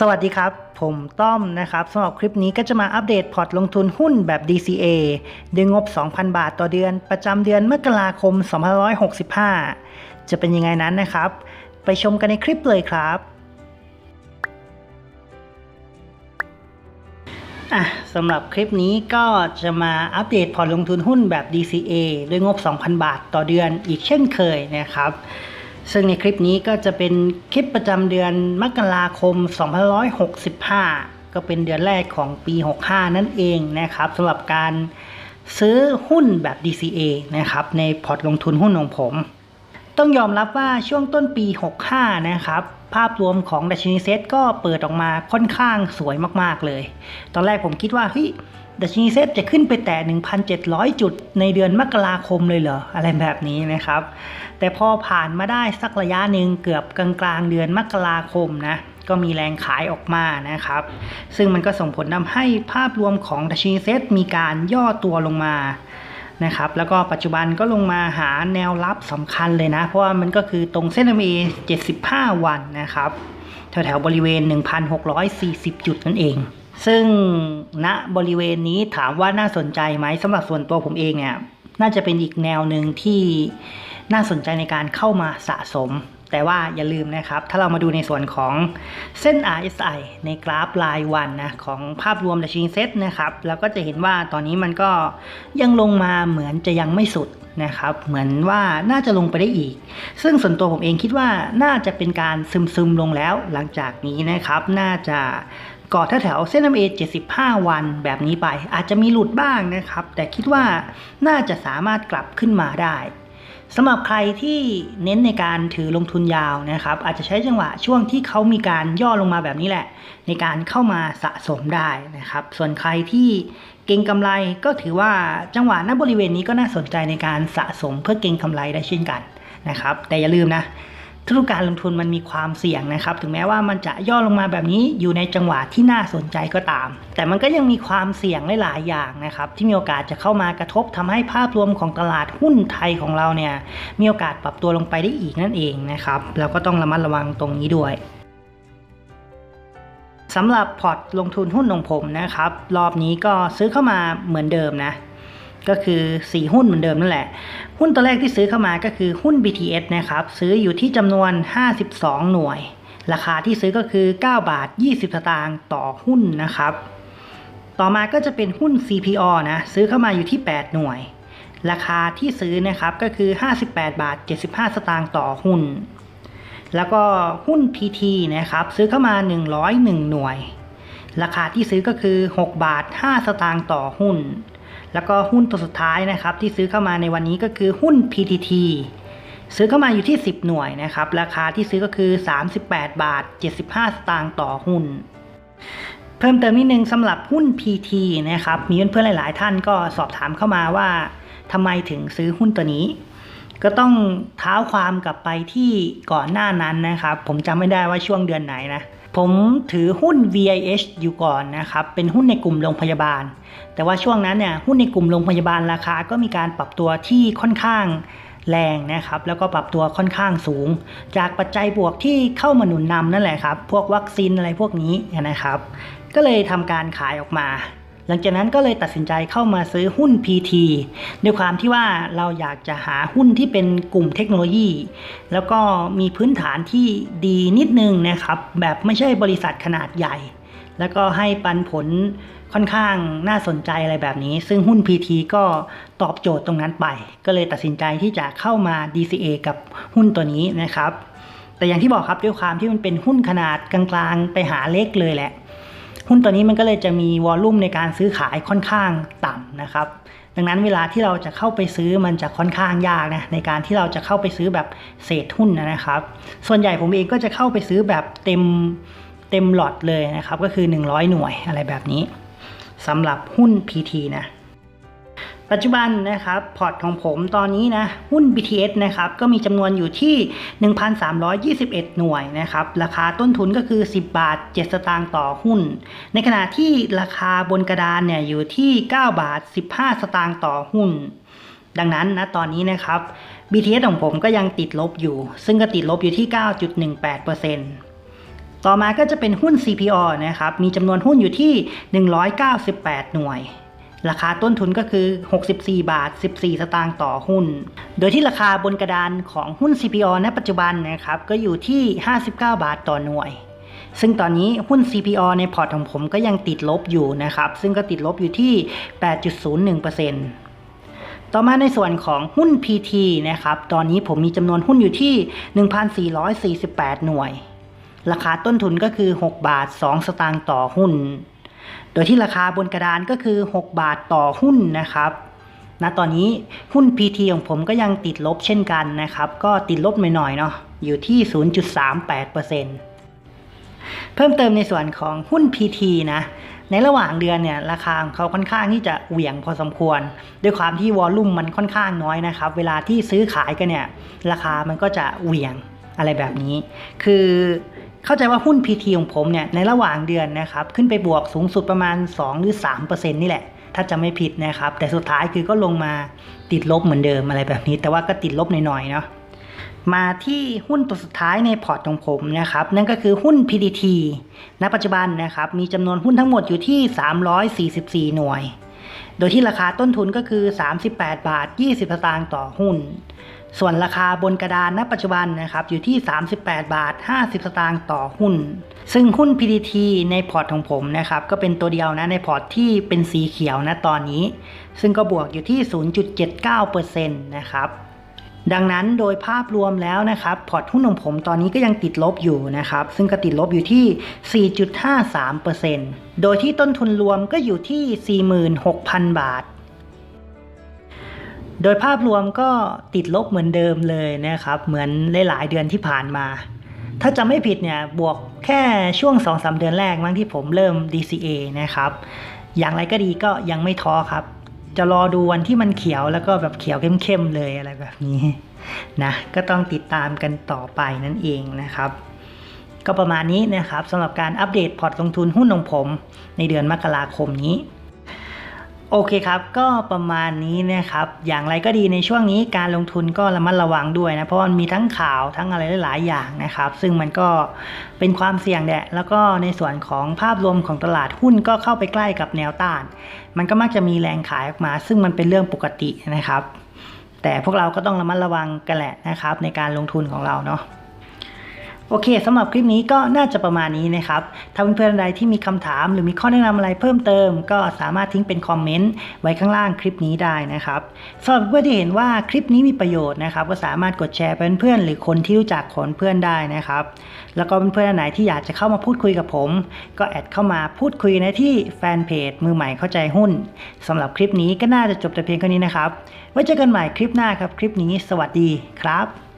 สวัสดีครับ ผมต้อมนะครับสำหรับคลิปนี้ก็จะมาอัปเดตพอร์ตลงทุนหุ้นแบบ DCA ด้วยงบ 2,000 บาทต่อเดือน ประจำเดือนมกราคม 2565 จะเป็นยังไงนั้นนะครับ ไปชมกันในคลิปเลยครับอะสำหรับคลิปนี้ก็จะมาอัปเดตพอร์ตลงทุนหุ้นแบบ DCA ด้วยงบ 2,000 บาทต่อเดือนอีกเช่นเคยนะครับ ซึ่งในคลิปนี้ก็จะเป็นคลิปประจำเดือนมกราคม 2565 ก็เป็นเดือนแรกของปี 65 นั่นเองนะครับสำหรับการซื้อหุ้นแบบ DCA นะครับในพอร์ตลงทุนหุ้นของผม ต้องยอมรับว่าช่วงต้นปี 65 นะครับ ภาพรวมของดัชนีเซ็ตก็เปิดออกมาค่อนข้างสวยมากๆเลย ตอนแรกผมคิดว่าเฮ้ย ดัชนีเซ็ตจะขึ้นไปแต่ 1,700 จุดในเดือนมกราคมเลยเหรอ อะไรแบบนี้นะครับ แต่พอผ่านมาได้สักระยะหนึ่งเกือบกลางๆ เดือนมกราคมนะ ก็มีแรงขายออกมานะครับ ซึ่งมันก็ส่งผลทำให้ภาพรวมของดัชนีเซ็ตมีการย่อตัวลงมานะครับ แล้วก็ปัจจุบันก็ลงมาหาแนวรับสำคัญเลยนะ เพราะว่ามันก็คือตรงเส้น MA 75 วันนะครับ แถวๆบริเวณ 1,640 จุดนั่นเอง ซึ่งณบริเวณนี้ถามว่าน่าสนใจไหมสำหรับส่วนตัวผมเองเนี่ยน่าจะเป็นอีกแนวหนึ่งที่น่าสนใจในการเข้ามาสะสม แต่ว่าอย่าลืมนะครับ ถ้าเรามาดูในส่วนของเส้น RSI ในกราฟรายวันนะของภาพรวมดัชนีเซ็ตนะครับเราก็จะเห็นว่าตอนนี้มันก็ยังลงมาเหมือนจะยังไม่สุดนะครับ เหมือนว่าน่าจะลงไปได้อีก ซึ่งส่วนตัวผมเองคิดว่าน่าจะเป็นการซึมๆลงแล้วหลังจากนี้นะครับ น่าจะ กาะแถวเส้น MA 75 วันแบบนี้ไป อาจจะมีหลุดบ้างนะครับ แต่คิดว่าน่าจะสามารถกลับขึ้นมาได้สำหรับใครที่เน้นในการถือลงทุนยาวนะครับ อาจจะใช้จังหวะช่วงที่เขามีการย่อลงมาแบบนี้แหละ ในการเข้ามาสะสมได้นะครับ ส่วนใครที่เก็งกำไรก็ถือว่าจังหวะณบริเวณนี้ก็น่าสนใจในการสะสมเพื่อเก็งกำไรได้เช่นกันนะครับ แต่อย่าลืมนะ ทุกการลงทุนมันมีความเสี่ยงนะครับ ถึงแม้ว่ามันจะย่อลงมาแบบนี้อยู่ในจังหวะที่น่าสนใจก็ตาม แต่มันก็ยังมีความเสี่ยงหลาย ๆ อย่างนะครับ ที่มีโอกาสจะเข้ามากระทบทำให้ภาพรวมของตลาดหุ้นไทยของเราเนี่ยมีโอกาสปรับตัวลงไปได้อีกนั่นเองนะครับเราก็ต้องระมัดระวังตรงนี้ด้วยสำหรับพอร์ตลงทุนหุ้นของผมนะครับ รอบนี้ก็ซื้อเข้ามาเหมือนเดิมนะ ก็คือ 4 หุ้นเหมือนเดิมนั่นแหละ หุ้นตัวแรกที่ซื้อเข้ามาก็คือหุ้น BTS นะครับ ซื้ออยู่ที่จำนวน 52 หน่วย ราคาที่ซื้อก็คือ 9 บาท 20 สตางค์ต่อหุ้นนะครับ ต่อมาก็จะเป็นหุ้น CPO นะซื้อเข้ามาอยู่ที่ 8 หน่วย ราคาที่ซื้อนะครับก็คือ 58 บาท 75 สตางค์ต่อหุ้น แล้วก็หุ้น PT นะครับซื้อเข้ามา 101 หน่วย ราคาที่ซื้อก็คือ 6 บาท 5 สตางค์ต่อหุ้น แล้วก็หุ้นตัวสุดท้ายนะครับที่ซื้อเข้ามาในวันนี้ก็คือหุ้น PTT ซื้อเข้ามาอยู่ที่ 10 หน่วยนะครับ ราคาที่ซื้อก็คือ 38 บาท 75 สตางค์ต่อหุ้น เพิ่มเติมนิดนึงสำหรับหุ้น PT นะครับ มีเพื่อนๆหลาย ๆ ท่านก็สอบถามเข้ามาว่าทำไมถึงซื้อหุ้นตัวนี้ ก็ต้องเท้าความกลับไปที่ก่อนหน้านั้นนะครับ ผมจำไม่ได้ว่าช่วงเดือนไหนนะ ผมถือหุ้น VIH อยู่ก่อนนะครับ เป็นหุ้นในกลุ่มโรงพยาบาล แต่ว่าช่วงนั้นเนี่ยหุ้นในกลุ่มโรงพยาบาลราคาก็มีการปรับตัวที่ค่อนข้างแรงนะครับ แล้วก็ปรับตัวค่อนข้างสูง จากปัจจัยบวกที่เข้ามาหนุนนำนั่นแหละครับ พวกวัคซีนอะไรพวกนี้นะครับ ก็เลยทำการขายออกมา หลังจากนั้นก็เลยตัดสินใจเข้ามาซื้อหุ้น PT ด้วยความที่ว่าเราอยากจะหาหุ้นที่เป็นกลุ่มเทคโนโลยี แล้วก็มีพื้นฐานที่ดีนิดนึงนะครับ แบบไม่ใช่บริษัทขนาดใหญ่ แล้วก็ให้ปันผลค่อนข้างน่าสนใจอะไรแบบนี้ ซึ่งหุ้น PT ก็ตอบโจทย์ตรงนั้นไป ก็เลยตัดสินใจที่จะเข้ามา DCA กับหุ้นตัวนี้นะครับ แต่อย่างที่บอกครับด้วยความที่มันเป็นหุ้นขนาดกลางๆ ไปหาเล็กเลยแหละ หุ้นตัวนี้มันก็เลยจะมีวอลลุ่มในการซื้อขายค่อนข้างต่ำนะครับดังนั้นเวลาที่เราจะเข้าไปซื้อมันจะค่อนข้างยากนะในการที่เราจะเข้าไปซื้อแบบเศษหุ้นนะครับ ส่วนใหญ่ผมเองก็จะเข้าไปซื้อแบบเต็มเต็มหลอดเลยนะครับก็คือ 100 หน่วยอะไรแบบนี้สำหรับหุ้น PT นะ ปัจจุบันนะครับพอร์ตของผมตอนนี้นะหุ้น BTS นะครับก็มีจำนวนอยู่ที่ 1,321 หน่วยนะครับราคาต้นทุนก็คือ 10 บาท 7 สตางค์ต่อหุ้น ในขณะที่ราคาบนกระดานเนี่ยอยู่ที่ 9 บาท 15 สตางค์ต่อหุ้น ดังนั้นนะตอนนี้นะครับ BTS ของผมก็ยังติดลบอยู่ ซึ่งก็ติดลบอยู่ที่ 9.18%แต่อมาก็จะเป็นหุ้น CPO นะครับ มีจำนวนหุ้นอยู่ที่ 198 หน่วย ราคาต้นทุนก็คือ 64 บาท 14 สตางค์ต่อหุ้น โดยที่ราคาบนกระดานของหุ้น CPO ณ ปัจจุบันนะครับ ก็อยู่ที่ 59 บาทต่อหน่วย ซึ่งตอนนี้หุ้น CPO ในพอร์ตของผมก็ยังติดลบอยู่นะครับ ซึ่งก็ติดลบอยู่ที่ 8.01%ต่อมาในส่วนของหุ้น PT นะครับ ตอนนี้ผมมีจำนวนหุ้นอยู่ที่ 1,448 หน่วย ราคาต้นทุนก็คือ 6 บาท 2 สตางค์ต่อหุ้น โดยที่ราคาบนกระดานก็คือ 6 บาทต่อหุ้นนะครับณตอนนี้หุ้น PT ของผมก็ยังติดลบเช่นกันนะครับ ก็ติดลบหน่อยๆเนาะอยู่ที่ 0.38%เพิ่มเติมในส่วนของหุ้น PT นะ ในระหว่างเดือนเนี่ยราคาของเขาค่อนข้างที่จะเหวี่ยงพอสมควร ด้วยความที่วอลลุ่มมันค่อนข้างน้อยนะครับ เวลาที่ซื้อขายกันเนี่ย ราคามันก็จะเหวี่ยงอะไรแบบนี้ คือ เข้าใจว่าหุ้น PT ของผมเนี่ยในระหว่างเดือนนะครับขึ้นไปบวกสูงสุดประมาณ 2 หรือ 3%นี่แหละ ถ้าจะไม่ผิดนะครับ แต่สุดท้ายคือก็ลงมาติดลบเหมือนเดิมอะไรแบบนี้ แต่ว่าก็ติดลบหน่อยๆเนาะมาที่หุ้นตัวสุดท้ายในพอร์ตของผมนะครับนั่นก็คือหุ้น PDT ณปัจจุบันนะครับมีจำนวนหุ้นทั้งหมดอยู่ที่ 344 หน่วย โดยที่ราคาต้นทุนก็คือ 38 บาท 20สตางค์ต่อหุ้น ส่วนราคาบนกระดานณปัจจุบันนะครับอยู่ที่ 38 บาท 50 สตางค์ต่อหุ้น ซึ่งหุ้น PTT ในพอร์ตของผมนะครับก็เป็นตัวเดียวนะในพอร์ตที่เป็นสีเขียวนะตอนนี้ ซึ่งก็บวกอยู่ที่ 0.79%นะครับ ดังนั้นโดยภาพรวมแล้วนะครับพอร์ตหุ้นของผมตอนนี้ก็ยังติดลบอยู่นะครับ ซึ่งก็ติดลบอยู่ที่ 4.53%โดยที่ต้นทุนรวมก็อยู่ที่ 46,000 บาท โดยภาพรวมก็ติดลบเหมือนเดิมเลยนะครับ เหมือนหลายๆเดือนที่ผ่านมา ถ้าจำไม่ผิดเนี่ยบวกแค่ช่วง 2-3 เดือนแรกมั้งที่ผมเริ่ม DCA นะครับ อย่างไรก็ดีก็ยังไม่ท้อครับ จะรอดูวันที่มันเขียวแล้วก็แบบเขียวเข้มๆเลยอะไรแบบนี้นะก็ต้องติดตามกันต่อไปนั่นเองนะครับ ก็ประมาณนี้นะครับสำหรับการอัปเดตพอร์ตลงทุนหุ้นของผม ในเดือนมกราคมนี้ โอเคครับ ก็ประมาณนี้นะครับ อย่างไรก็ดีในช่วงนี้การลงทุนก็ระมัดระวังด้วยนะ เพราะมันมีทั้งข่าวทั้งอะไรหลายอย่างนะครับ ซึ่งมันก็เป็นความเสี่ยงแหละแล้วก็ในส่วนของภาพรวมของตลาดหุ้นก็เข้าไปใกล้กับแนวต้าน มันก็มักจะมีแรงขายออกมา ซึ่งมันเป็นเรื่องปกตินะครับ แต่พวกเราก็ต้องระมัดระวังกันแหละนะครับ ในการลงทุนของเราเนาะ โอเคสำหรับคลิปนี้ก็น่าจะประมาณนี้นะครับ ถ้าเพื่อนๆใดที่มีคำถามหรือมีข้อแนะนำอะไรเพิ่มเติม ก็สามารถทิ้งเป็นคอมเมนต์ไว้ข้างล่างคลิปนี้ได้นะครับสำหรับเพื่อนที่เห็นว่าคลิปนี้มีประโยชน์นะครับ ก็สามารถกดแชร์ไปเพื่อนๆหรือคนที่รู้จักคนเพื่อนได้นะครับ แล้วก็เพื่อนๆไหนที่อยากจะเข้ามาพูดคุยกับผม ก็แอดเข้ามาพูดคุยในที่แฟนเพจมือใหม่เข้าใจหุ้นสำหรับคลิปนี้ก็น่าจะจบแต่เพียงเท่านี้นะครับไว้เจอกันใหม่คลิปหน้าครับคลิปนี้สวัสดีครับ